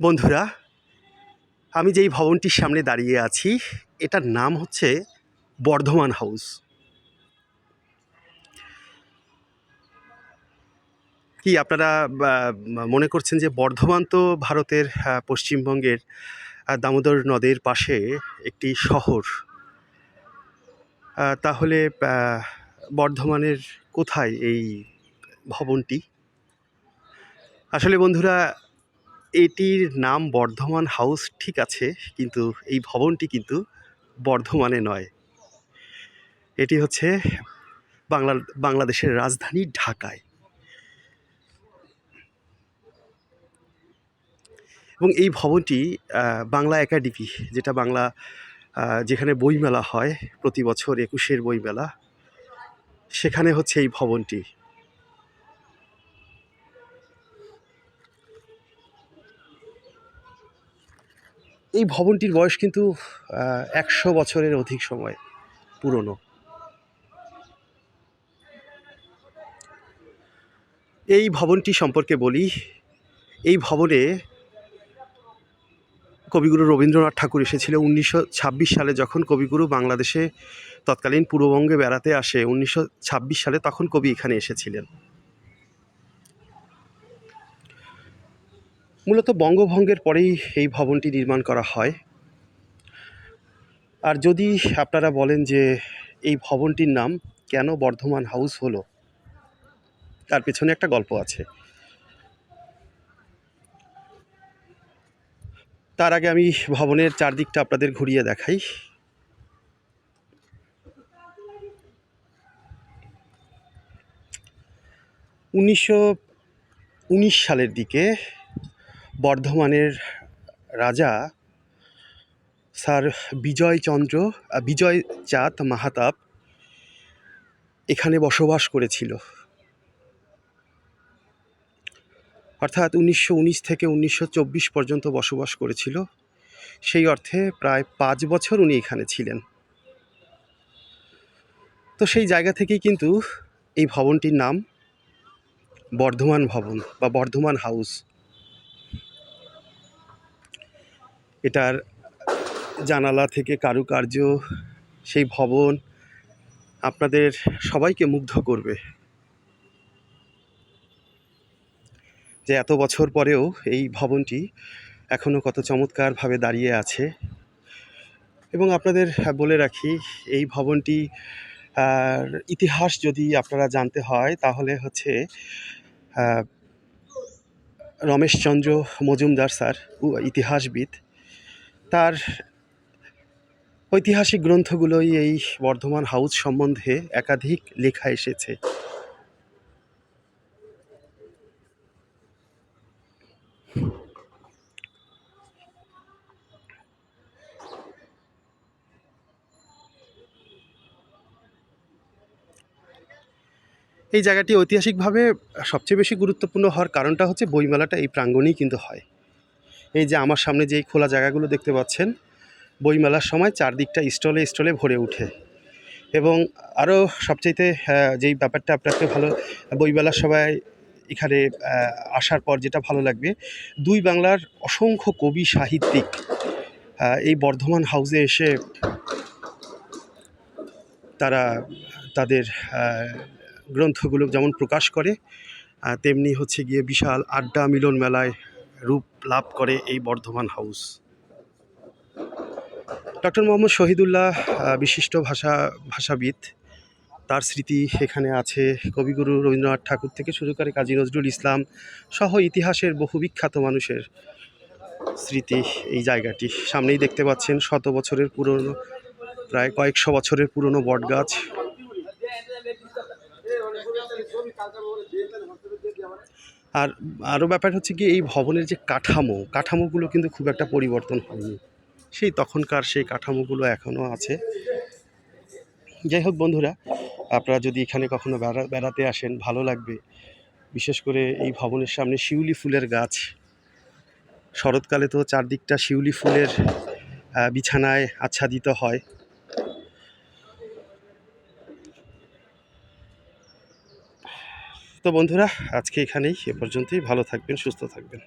বন্ধুরা, আমি যেই ভবনটির সামনে দাঁড়িয়ে আছি, এটার নাম হচ্ছে বর্ধমান হাউস। কি আপনারা মনে করছেন যে বর্ধমান তো ভারতের পশ্চিমবঙ্গের দামোদর নদের পাশে একটি শহর। তাহলে বর্ধমানের কোথায় এই ভবনটি? আসলে বন্ধুরা এটির নাম বর্ধমান হাউস ঠিক আছে, কিন্তু এই ভবনটি কিন্তু বর্ধমানে নয়। এটি হচ্ছে বাংলা বাংলাদেশের রাজধানী ঢাকায়। এবং এই ভবনটি বাংলা একাডেমি, যেটা বাংলা যেখানে বইমেলা হয় প্রতি বছর একুশের বইমেলা, সেখানে হচ্ছে এই ভবনটি। এই ভবনটির বয়স কিন্তু একশো বছরের অধিক সময় পুরনো। এই ভবনটি সম্পর্কে বলি, এই ভবনে কবিগুরু রবীন্দ্রনাথ ঠাকুর এসেছিল উনিশশো ছাব্বিশ সালে যখন কবিগুরু বাংলাদেশে তৎকালীন পূর্ববঙ্গে বেড়াতে আসে। উনিশশো ছাব্বিশ সালে তখন কবি এখানে এসেছিলেন। মূলত বঙ্গভঙ্গের পরেই এই ভবনটি নির্মাণ করা হয়। আর যদি আপনারা বলেন যে এই ভবনটির নাম কেন বর্ধমান হাউস হলো, তার পেছনে একটা গল্প আছে। তার আগে আমি ভবনের চারদিকটা আপনাদের ঘুরিয়ে দেখাই। উনিশশো উনিশ সালের দিকে বর্ধমানের রাজা স্যার বিজয়চন্দ্র আহ, বিজয় চাঁদ মাহাতাব এখানে বসবাস করেছিল। অর্থাৎ উনিশশো উনিশ থেকে উনিশশো চব্বিশ পর্যন্ত বসবাস করেছিল। সেই অর্থে প্রায় পাঁচ বছর উনি এখানে ছিলেন। তো সেই জায়গা থেকেই কিন্তু এই ভবনটির নাম বর্ধমান ভবন বা বর্ধমান হাউস। এটার জানালা থেকে কারুকার্য, সেই ভবন আপনাদের সবাইকে মুগ্ধ করবে। যে এত বছর পরেও এই ভবনটি এখনও কত চমৎকারভাবে দাঁড়িয়ে আছে। এবং আপনাদের বলে রাখি, এই ভবনটি ইতিহাস যদি আপনারা জানতে হয়, তাহলে হচ্ছে রমেশচন্দ্র মজুমদার স্যার ইতিহাসবিদ তার ঐতিহাসিক গ্রন্থগুলোই এই বর্ধমান হাউস সম্বন্ধে একাধিক লেখা এসেছে। এই জায়গাটি ঐতিহাসিকভাবে সবচেয়ে বেশি গুরুত্বপূর্ণ হওয়ার কারণটা হচ্ছে বইমেলাটা এই প্রাঙ্গণেই কিন্তু হয়। এই যে আমার সামনে যেই খোলা জায়গাগুলো দেখতে পাচ্ছেন, বইমেলার সময় চারদিকটা স্টলে স্টলে ভরে ওঠে এবং আরও সবচাইতে যেই ব্যাপারটা আপনাকে ভালো, বইমেলার সবাই এখানে আসার পর যেটা ভালো লাগবে, দুই বাংলার অসংখ্য কবি সাহিত্যিক এই বর্ধমান হাউসে এসে তারা তাদের গ্রন্থগুলো যেমন প্রকাশ করে তেমনি হচ্ছে গিয়ে বিশাল আড্ডা মিলন মেলায় রূপ লাভ করে এই বর্ধমান হাউস। ডক্টর মোহাম্মদ শহীদুল্লাহ বিশিষ্ট ভাষা, ভাষাবিদ, তার স্মৃতি এখানে আছে। কবিগুরু রবীন্দ্রনাথ ঠাকুর থেকে শুরু করে কাজী নজরুল ইসলাম সহ ইতিহাসের বহু বিখ্যাত মানুষের স্মৃতি এই জায়গাটি। সামনেই দেখতে পাচ্ছেন শত বছরের পুরনো, প্রায় কয়েকশো বছরের পুরনো বটগাছ। আর আরও ব্যাপার হচ্ছে কি এই ভবনের যে কাঠামো, কাঠামোগুলো কিন্তু খুব একটা পরিবর্তন হয়নি। সেই তখনকার সেই কাঠামোগুলো এখনও আছে। যাই হোক বন্ধুরা, আপনারা যদি এখানে কখনো বেড়া, বেড়াতে আসেন, ভালো লাগবে। বিশেষ করে এই ভবনের সামনে শিউলি ফুলের গাছ। শরৎকালে তো চারদিকটা শিউলি ফুলের বিছানায় আচ্ছাদিত হয়। তো বন্ধুরা আজকে এখানেই এ পর্যন্তই। ভালো থাকবেন সুস্থ থাকবেন।